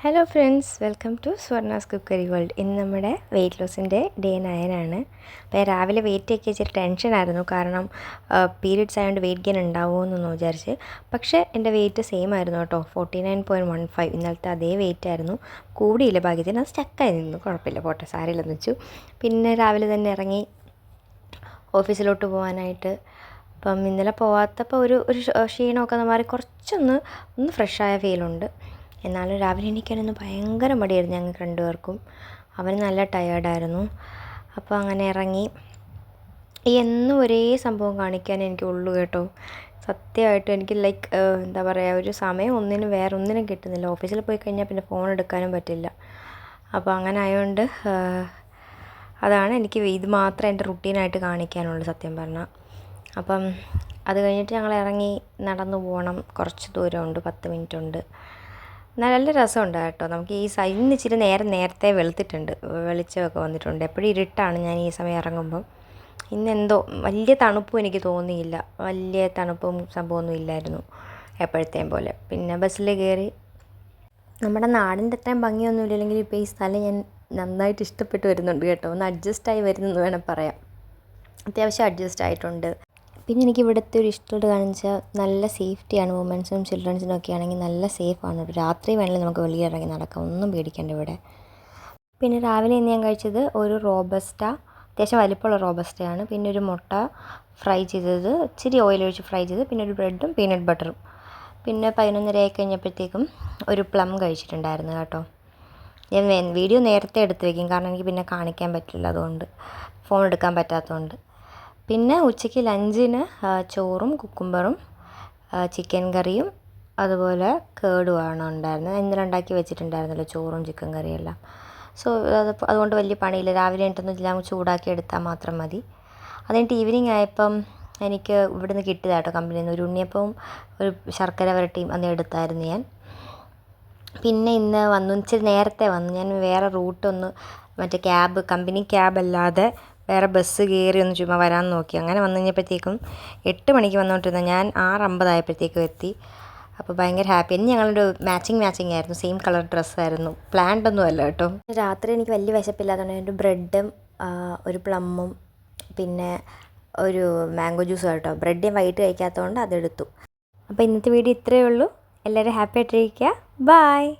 Hello friends welcome to Swarna's cookery world ഇന്ന് നമ്മുടെ wait ലോസിന്റെ day നയനാണ് അപ്പോൾ രാവിലെ വെയിറ്റ് ഒക്കെ ഇച്ചിരി ടെൻഷനായിരുന്നു കാരണം പീരീഡ്സ് ആയതുകൊണ്ട് വെയിറ്റ് ഗെയിൻ ഉണ്ടാവുമെന്നൊന്ന് വിചാരിച്ച്. പക്ഷേ എന്റെ വെയിറ്റ് സെയിം ആയിരുന്നു കേട്ടോ. Forty nine point one five ഇന്നലത്തെ അതേ വെയിറ്റ് ആയിരുന്നു. കൂടിയില്ല ഭാഗ്യത്തിന്. അത് സ്റ്റക്കായി നിന്നു. കുഴപ്പമില്ല. പോട്ടെ സാരില്ലെന്ന് വെച്ചു. പിന്നെ രാവിലെ തന്നെ ഇറങ്ങി ഓഫീസിലോട്ട് പോകാനായിട്ട് അപ്പം ഇന്നലെ പോവാത്തപ്പോൾ ഒരു ഒരു ക്ഷീണമൊക്കെ മാറി കുറച്ചൊന്ന് ഒന്ന് ഫ്രഷായ ഫീലുണ്ട് എന്നാലും രാവിലെ എണീക്കാനൊന്നും ഭയങ്കര മടിയായിരുന്നു ഞങ്ങൾക്ക് രണ്ടുപേർക്കും. അവൻ നല്ല ടയേർഡായിരുന്നു അപ്പോൾ അങ്ങനെ ഇറങ്ങി. എന്നും ഒരേ സംഭവം കാണിക്കാൻ എനിക്ക് ഉള്ളൂ കേട്ടോ. സത്യമായിട്ടും എനിക്ക് ലൈക്ക് എന്താ പറയുക ഒരു സമയം ഒന്നിനും വേറെ ഒന്നിനും കിട്ടുന്നില്ല. ഓഫീസിൽ പോയി കഴിഞ്ഞാൽ പിന്നെ ഫോൺ എടുക്കാനും പറ്റില്ല. അപ്പോൾ അങ്ങനെ ആയതുകൊണ്ട് അതാണ് എനിക്ക് ഇത് മാത്രം എന്റെ റുട്ടീനായിട്ട് കാണിക്കാനുള്ളൂ സത്യം പറഞ്ഞാൽ അപ്പം അത് കഴിഞ്ഞിട്ട് ഞങ്ങൾ ഇറങ്ങി നടന്നു പോകണം കുറച്ച് ദൂരമുണ്ട് പത്ത് മിനിറ്റ് ഉണ്ട്. നല്ല രസമുണ്ട് കേട്ടോ. നമുക്ക് ഈ സൈ ഇച്ചിരി നേരം നേരത്തെ വെളുത്തിട്ടുണ്ട്. വെളിച്ചമൊക്കെ വന്നിട്ടുണ്ട്. എപ്പോഴും ഇരുട്ടാണ് ഞാൻ ഈ സമയം ഇറങ്ങുമ്പം. ഇന്നെന്തോ വലിയ തണുപ്പും എനിക്ക് തോന്നിയില്ല. വലിയ തണുപ്പും സംഭവമൊന്നും ഇല്ലായിരുന്നു എപ്പോഴത്തെയും പോലെ. പിന്നെ ബസ്സിൽ കയറി നമ്മുടെ നാടിന്റെ അത്രയും ഭംഗിയൊന്നും ഇല്ലെങ്കിൽ ഇപ്പോൾ ഈ സ്ഥലം ഞാൻ നന്നായിട്ട് ഇഷ്ടപ്പെട്ട് വരുന്നുണ്ട് കേട്ടോ. ഒന്ന് അഡ്ജസ്റ്റ് ആയി വരുന്നെന്ന് വേണം പറയാം അത്യാവശ്യം അഡ്ജസ്റ്റ് ആയിട്ടുണ്ട്. പിന്നെ എനിക്ക് ഇവിടുത്തെ ഒരു ഇഷ്ടമുള്ള കാരണം വെച്ചാൽ നല്ല സേഫ്റ്റിയാണ് വുമൻസിനും ചിൽഡ്രൻസിനും ഒക്കെ ആണെങ്കിൽ നല്ല സേഫ് സേഫാണ് രാത്രി വേണമെങ്കിൽ നമുക്ക് വെളിയിറങ്ങി നടക്കാം. ഒന്നും പേടിക്കേണ്ട ഇവിടെ. പിന്നെ രാവിലെ ഇന്ന് ഞാൻ കഴിച്ചത് ഒരു റോബസ്റ്റ അത്യാവശ്യം വലിപ്പമുള്ള റോബസ്റ്റയാണ് പിന്നെ ഒരു മുട്ട ഫ്രൈ ചെയ്തത് ഇച്ചിരി ഓയിൽ ഒഴിച്ച് ഫ്രൈ ചെയ്ത് പിന്നെ ഒരു ബ്രെഡും പീനട്ട് ബട്ടറും പിന്നെ പതിനൊന്നര ആയി കഴിഞ്ഞപ്പോഴത്തേക്കും ഒരു പ്ലം കഴിച്ചിട്ടുണ്ടായിരുന്നു കേട്ടോ. ഞാൻ വീഡിയോ നേരത്തെ എടുത്ത് വെക്കും. കാരണം എനിക്ക് പിന്നെ കാണിക്കാൻ പറ്റില്ല അതുകൊണ്ട്. ഫോൺ എടുക്കാൻ പറ്റാത്തതുകൊണ്ട്. പിന്നെ ഉച്ചയ്ക്ക് ലഞ്ചിന് ചോറും കുക്കുംബറും ചിക്കൻ കറിയും അതുപോലെ കേടുമാണ് ഉണ്ടായിരുന്നത്. ഇന്നലെ ഉണ്ടാക്കി വെച്ചിട്ടുണ്ടായിരുന്നല്ലോ ചോറും ചിക്കൻ കറിയും എല്ലാം. സോ അത് അതുകൊണ്ട് വലിയ പണിയില്ല. രാവിലെ എണീറ്റൊന്ന് എല്ലാം ചൂടാക്കി എടുത്താൽ മാത്രം മതി. അത് കഴിഞ്ഞിട്ട് ഈവനിങ് ആയപ്പം എനിക്ക് ഇവിടുന്ന് കിട്ടിയതാട്ടോ കമ്പനിയിൽ നിന്ന് ഒരു ഉണ്ണിയപ്പവും ഒരു ശർക്കര വരട്ടിയും അന്ന് എടുത്തായിരുന്നു ഞാൻ. പിന്നെ ഇന്ന് വന്നു. ഇച്ചിരി നേരത്തെ വന്നു. ഞാൻ വേറെ റൂട്ടൊന്ന് മറ്റേ ക്യാബ് കമ്പനി ക്യാബ് അല്ലാതെ വേറെ ബസ് കയറി ഒന്ന് ചുമ്മാ വരാൻ നോക്കി. അങ്ങനെ വന്നു കഴിഞ്ഞപ്പോഴത്തേക്കും എട്ട് മണിക്ക് വന്നുകൊണ്ടിരുന്ന ഞാൻ ആറ് അമ്പതായപ്പോഴത്തേക്കും എത്തി. അപ്പോൾ ഭയങ്കര ഹാപ്പി ഇനി ഞങ്ങളുടെ മാച്ചിങ് മാച്ചിങ് ആയിരുന്നു. സെയിം കളർ ഡ്രസ്സായിരുന്നു ആയിരുന്നു. ഒന്നും അല്ല കേട്ടോ. രാത്രി എനിക്ക് വലിയ വിശപ്പില്ലാത്തതുകൊണ്ട് ഒരു ബ്രെഡും ഒരു പ്ലമ്മും പിന്നെ ഒരു മാംഗോ ജ്യൂസും കേട്ടോ ബ്രെഡ് ഞാൻ വൈകിട്ട് കഴിക്കാത്തതുകൊണ്ട് അതെടുത്തു. അപ്പോൾ ഇന്നത്തെ വീഡിയോ ഇത്രയേ ഉള്ളൂ. എല്ലാവരും ഹാപ്പി ആയിട്ടിരിക്കുക. ബായ്